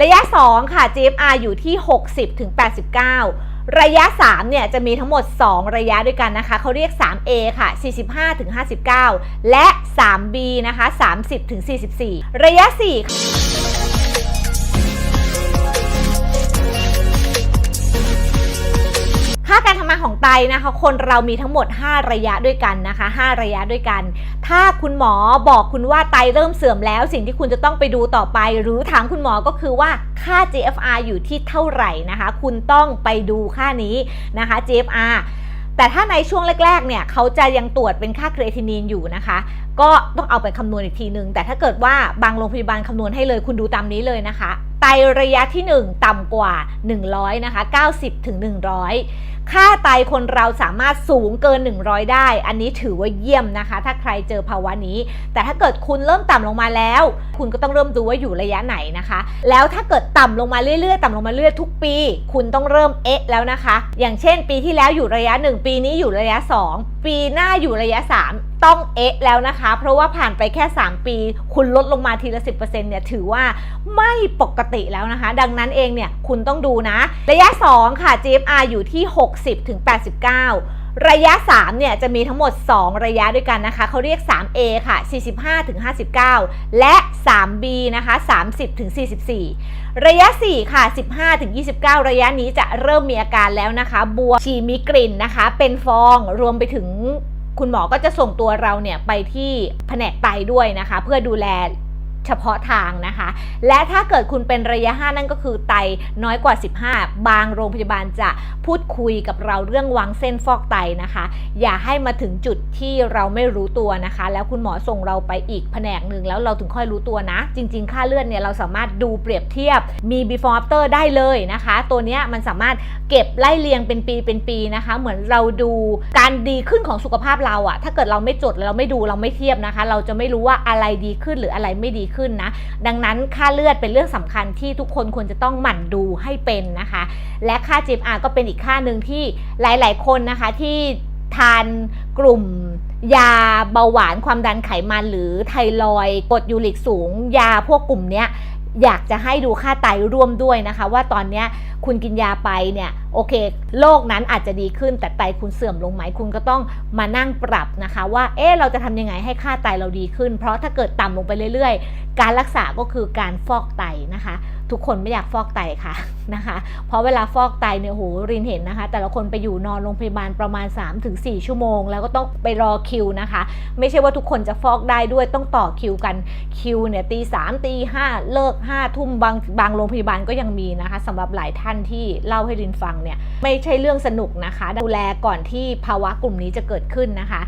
ระยะ 2 ค่ะ GFR อยู่ที่ 60ถึง89 ระยะ 3 เนี่ย จะมีทั้งหมด 2 ระยะด้วยกันนะคะ เขาเรียก 3A ค่ะ 45ถึง59 และ 3B นะคะ 30ถึง44 ระยะ 4 ไตนะคะ คนเรามีทั้งหมด 5 ระยะด้วยกันนะคะ 5 ระยะด้วยกัน ถ้าคุณหมอบอกคุณว่าไตเริ่มเสื่อมแล้ว สิ่งที่คุณจะต้องไปดูต่อไป หรือถามคุณหมอก็คือว่าค่า GFR อยู่ที่เท่าไหร่นะคะ คุณต้องไปดูค่านี้นะคะ GFR แต่ถ้าในช่วงแรกๆ เนี่ยเขาจะยังตรวจเป็นค่าเครตินีนอยู่นะคะ ก็ต้องเอาไปคำนวณอีกทีหนึ่งแต่ถ้าเกิดว่าบางโรงพยาบาลคำนวณให้เลย คุณดูตามนี้เลยนะคะ ไตระยะที่ 1 ต่ำกว่า 100 นะคะ 90ถึง100 ค่าไตคนเราสามารถสูงเกิน 100 ได้ อันนี้ถือว่าเยี่ยมนะคะ ถ้าใครเจอภาวะนี้ แต่ถ้าเกิดคุณเริ่มต่ำลงมาแล้ว คุณก็ต้องเริ่มดูว่าอยู่ระยะไหนนะคะ แล้วถ้าเกิดต่ำลงมาเรื่อยๆ ต่ำลงมาเรื่อยทุกปี คุณต้องเริ่มเอ๊ะแล้วนะคะ อย่างเช่น ปีที่แล้วอยู่ระยะ 1 ปีนี้อยู่ระยะ 2 ปีหน้าอยู่ระยะ 3 ต้องเอ๊ะแล้วนะคะ เพราะว่าผ่านไปแค่ 3 ปี คุณลดลงมาทีละ 10%เนี่ยถือว่าไม่ปกติแล้วนะคะ ดังนั้นเองเนี่ยคุณต้องดูนะ ระยะ 2 ค่ะ GFR อยู่ที่ 60ถึง89ระยะ 3 เนี่ย จะมีทั้งหมด 2 ระยะด้วยกันนะคะ เขาเรียก 3A ค่ะ 45ถึง59 และ 3B นะคะ 30ถึง44 ระยะ 4 ค่ะ 15ถึง29 ระยะนี้จะเริ่มมีอาการแล้วนะคะ บวมฉี่มีกลิ่นนะคะ เป็นฟอง รวมไปถึง คุณหมอก็จะส่งตัวเราเนี่ยไปที่แผนกไตด้วยนะคะ เพื่อดูแล เฉพาะทางนะคะ และถ้าเกิดคุณเป็นระยะ 5 นั่นก็คือไตน้อยกว่า 15 บางโรงพยาบาลจะพูดคุยกับเราเรื่องวางเส้นฟอกไตนะคะ อย่าให้มาถึงจุดที่เราไม่รู้ตัวนะคะ แล้วคุณหมอส่งเราไปอีกแผนกหนึ่งแล้วเราถึงค่อยรู้ตัวนะ จริง ๆ ค่าเลือดเนี่ยเราสามารถดูเปรียบเทียบมี before after ได้เลยนะคะ ตัวนี้มันสามารถเก็บไล่เรียงเป็นปีเป็นปีนะคะ เหมือนเราดูการดีขึ้นของสุขภาพเราอะถ้าเกิดเราไม่จดเราไม่ดูเราไม่เทียบนะคะ เราจะไม่รู้ว่าอะไรดีขึ้นหรืออะไรไม่ดีขึ้นนะ ดังนั้นค่าเลือดเป็นเรื่องสำคัญที่ทุกคนควรจะต้องหมั่นดูให้เป็นนะคะ และค่า GFR ก็เป็นอีกค่าหนึ่งที่หลาย ๆ คนนะคะที่ทานกลุ่มยาเบาหวานความดันไขมันหรือไทรอยกรดยูริกสูง ยาพวกกลุ่มเนี้ย อยากจะให้ดูค่าไตร่วมด้วยนะคะ ว่าตอนนี้คุณกินยาไปเนี่ยโอเคโรคนั้นอาจจะดีขึ้นแต่ไตคุณเสื่อมลงไหมคุณก็ต้องมานั่งปรับนะคะ ว่าเอ๊ะเราจะทำยังไงให้ค่าไตเราดีขึ้น เพราะถ้าเกิดต่ำลงไปเรื่อยๆ การรักษาก็คือการฟอกไตนะคะ ทุกคนไม่อยากฟอกไตค่ะนะคะ เพราะเวลาฟอกไตเนี่ยโหรินเห็นนะคะ แต่ละคนไปอยู่นอนโรงพยาบาลประมาณ 3-4 ชั่วโมง แล้วก็ต้องไปรอคิวนะคะ ไม่ใช่ว่าทุกคนจะฟอกได้ด้วยต้องต่อคิวกันคิวเนี่ยตีสามตีห้าเลิกห้าทุ่มบางบางโรงพยาบาลก็ยังมีนะคะสำหรับหลายท่านที่เล่าให้รินฟังเนี่ยไม่ใช่เรื่องสนุกนะคะ ดูแลก่อนที่ภาวะกลุ่มนี้จะเกิดขึ้นนะคะ